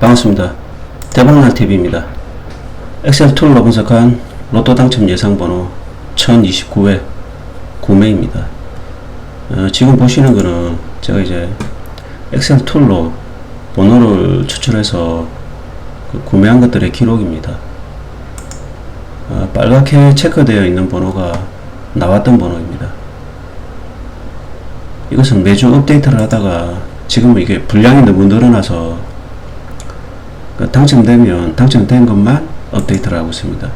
반갑습니다. 대박날 TV입니다. 엑셀 툴로 분석한 로또 당첨 예상 번호 1029회 구매입니다. 어, 지금 보시는 거는 제가 이제 엑셀 툴로 번호를 추출해서 그 구매한 것들의 기록입니다. 어, 빨갛게 체크되어 있는 번호가 나왔던 번호입니다. 이것은 매주 업데이트를 하다가 지금은 이게 분량이 너무 늘어나서 그 당첨되면 당첨된 것만 업데이트를 하고 있습니다.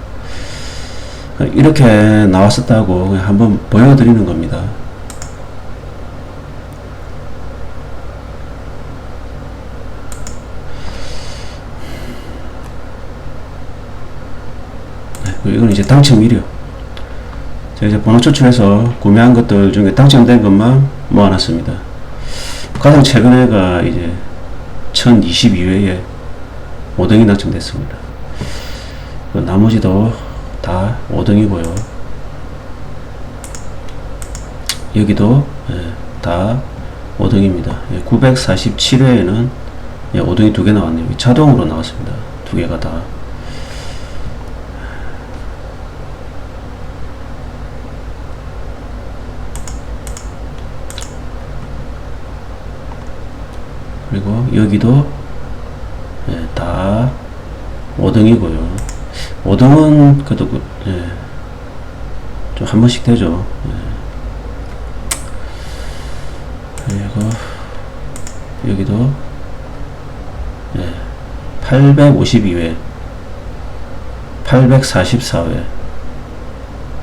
그 이렇게 나왔었다고 한번 보여드리는 겁니다. 네, 이건 이제 당첨일이요. 제가 이제 번호 추출해서 구매한 것들 중에 당첨된 것만 모아놨습니다. 가장 최근에가 이제 1022회에 5등이 당첨됐습니다. 그 나머지도 다 5등이고요. 여기도 예, 다 5등입니다. 947회에는 5등이 두 개 나왔네요. 자동으로 나왔습니다. 두 개가 다. 그리고 여기도 예, 다 5등이고요. 5등은 그래도 그, 예, 좀한 번씩 되죠. 예. 그리고 여기도 예, 852회, 844회,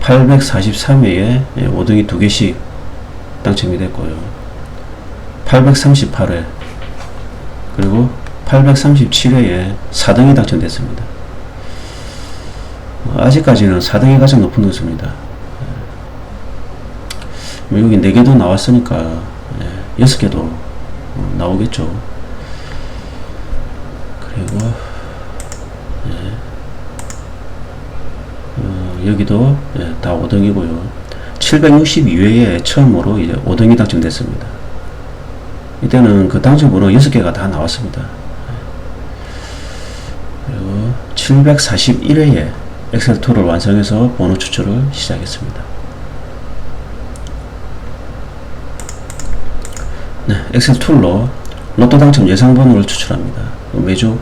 843회에 예, 5등이 두 개씩 당첨이 됐고요. 838회 그리고 837회에 4등이 당첨됐습니다. 어, 아직까지는 4등이 가장 높은 것입니다. 예. 여기 4개도 나왔으니까 예, 6개도 어, 나오겠죠. 그리고 예. 어, 여기도 예, 다 5등이고요. 762회에 처음으로 이제 5등이 당첨됐습니다. 이때는 그 당첨번호 6개가 다 나왔습니다. 그리고 741회에 엑셀2를 완성해서 번호 추출을 시작했습니다. 네, 엑셀2로 로또 당첨 예상 번호를 추출합니다. 매주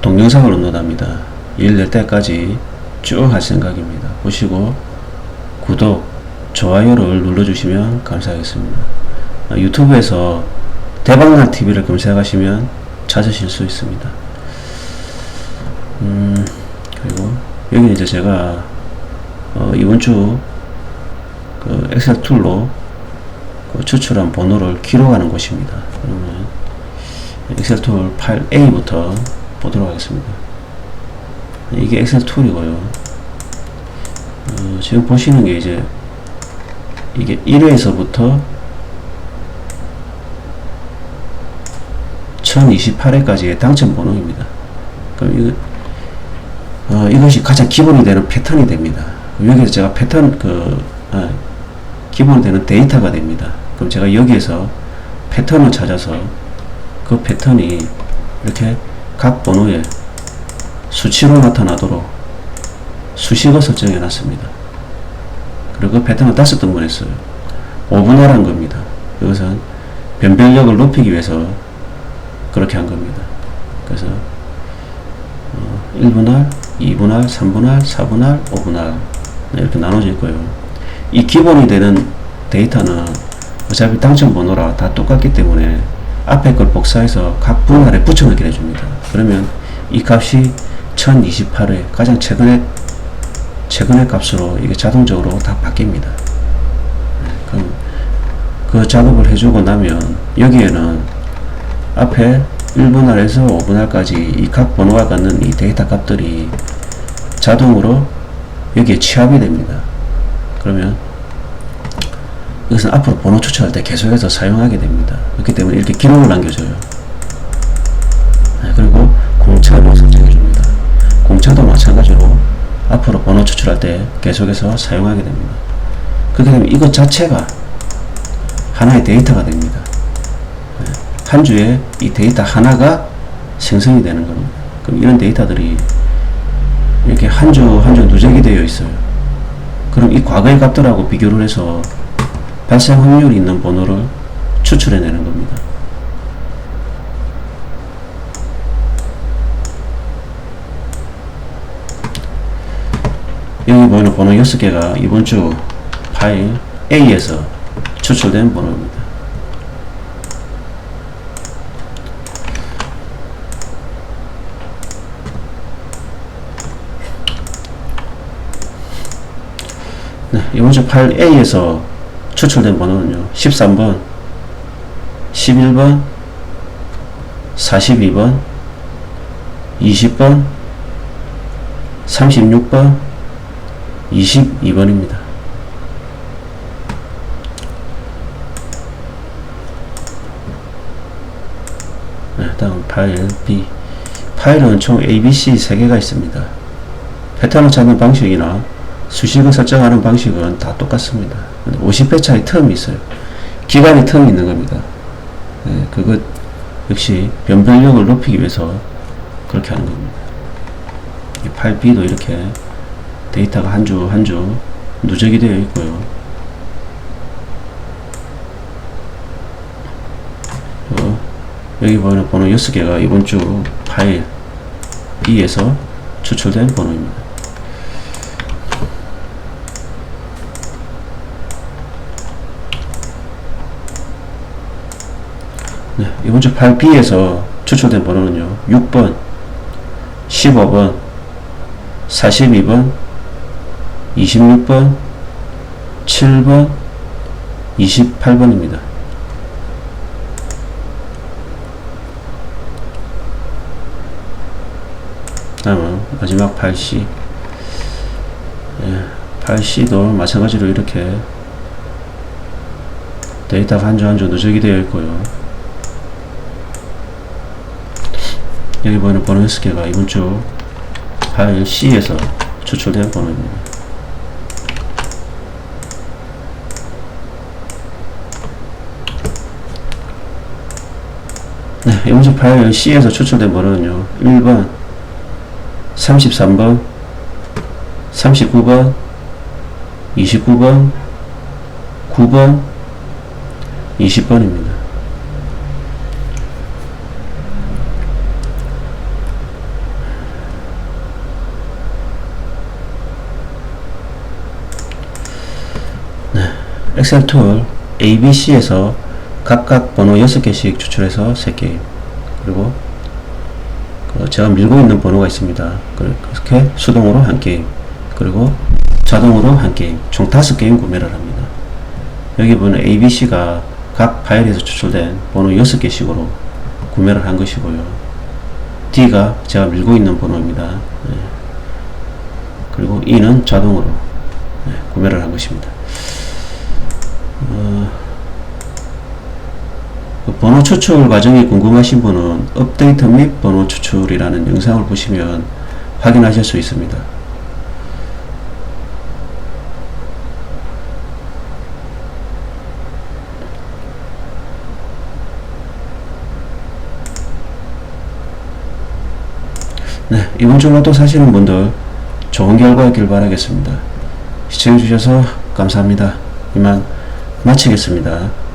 동영상을 업로드합니다. 일 낼 때까지 쭉 할 생각입니다. 보시고 구독, 좋아요를 눌러주시면 감사하겠습니다. 아, 유튜브에서 대박날 TV를 검색하시면 찾으실 수 있습니다. 음, 그리고 여기 이제 제가 어, 이번 주 그 엑셀 툴로 그 추출한 번호를 기록하는 곳입니다. 그러면 엑셀 툴 파일 A부터 보도록 하겠습니다. 이게 엑셀 툴이고요. 어, 지금 보시는 게 이제 이게 1회에서부터 1028회까지의 당첨 번호입니다. 그럼 이거, 어, 이것이 가장 기본이 되는 패턴이 됩니다. 여기서 제가 패턴, 그, 아, 기본이 되는 데이터가 됩니다. 그럼 제가 여기에서 패턴을 찾아서 그 패턴이 이렇게 각 번호에 수치로 나타나도록 수식을 설정해 놨습니다. 그리고 그 패턴을 다섯 등분 했어요. 5분할한 겁니다. 이것은 변별력을 높이기 위해서 그렇게 한 겁니다. 그래서 어, 1분할, 2분할, 3분할, 4분할, 5분할 이렇게 나눠져 있고요. 이 기본이 되는 데이터는 어차피 당첨 번호라 다 똑같기 때문에 앞에 걸 복사해서 각 분할에 붙여넣게 해줍니다. 그러면 이 값이 1028회 가장 최근에 최근의 값으로 이게 자동적으로 다 바뀝니다. 그럼 그 작업을 해주고 나면 여기에는 앞에 1분할에서 5분할까지 이 각 번호가 갖는 이 데이터 값들이 자동으로 여기에 취합이 됩니다. 그러면 이것은 앞으로 번호 추출할 때 계속해서 사용하게 됩니다. 그렇기 때문에 이렇게 기록을 남겨줘요. 네, 그리고 공차도 설정해 줍니다. 공차도 마찬가지로 앞으로 번호 추출할 때 계속해서 사용하게 됩니다. 그렇게 되면 이것 자체가 하나의 데이터가 됩니다. 한 주에 이 데이터 하나가 생성이 되는 겁니다. 그럼 이런 데이터들이 이렇게 한 주 한 주 누적이 되어 있어요. 그럼 이 과거의 값들하고 비교를 해서 발생 확률이 있는 번호를 추출해내는 겁니다. 여기 보이는 번호 6개가 이번 주 파일 A에서 추출된 번호입니다. 네, 이번 주 파일 A에서 추출된 번호는요. 13번, 11번, 42번, 20번, 36번, 22번입니다. 네, 다음 파일 B. 파일은 총 ABC 3개가 있습니다. 패턴을 찾는 방식이나 수식을 설정하는 방식은 다 똑같습니다. 50회 차이 텀이 있어요. 기간의 텀이 있는 겁니다. 네, 그것 역시 변별력을 높이기 위해서 그렇게 하는 겁니다. 이 파일 B도 이렇게 데이터가 한 주 한 주 누적이 되어 있고요. 어, 여기 보이는 번호 6개가 이번 주 파일 B에서 추출된 번호입니다. 네, 이번 주 파일 B에서 추출된 번호는요. 6번, 15번, 42번, 26번, 7번, 28번입니다. 다음은 마지막 8C. 예, 8C도 마찬가지로 이렇게 데이터가 한주한주 누적이 되어 있고요. 여기 보이는 번호 6개가 이번 주 파일 C에서 추출된 번호입니다. 네, 이번 주 파일 C에서 추출된 번호는요. 1번, 33번, 39번, 29번, 9번, 20번입니다. 엑셀 툴 ABC에서 각각 번호 6개씩 추출해서 3개 그리고 그 제가 밀고 있는 번호가 있습니다. 그렇게 수동으로 한 게임 그리고 자동으로 한 게임 총 5게임 구매를 합니다. 여기 보는 ABC가 각 파일에서 추출된 번호 6개씩으로 구매를 한 것이고요. D가 제가 밀고 있는 번호입니다. 네. 그리고 E는 자동으로 네, 구매를 한 것입니다. 어, 그 번호 추출 과정이 궁금하신 분은 업데이트 및 번호 추출이라는 영상을 보시면 확인하실 수 있습니다. 네, 이번 주 로또 사시는 분들 좋은 결과 있길 바라겠습니다. 시청해주셔서 감사합니다. 이만 마치겠습니다.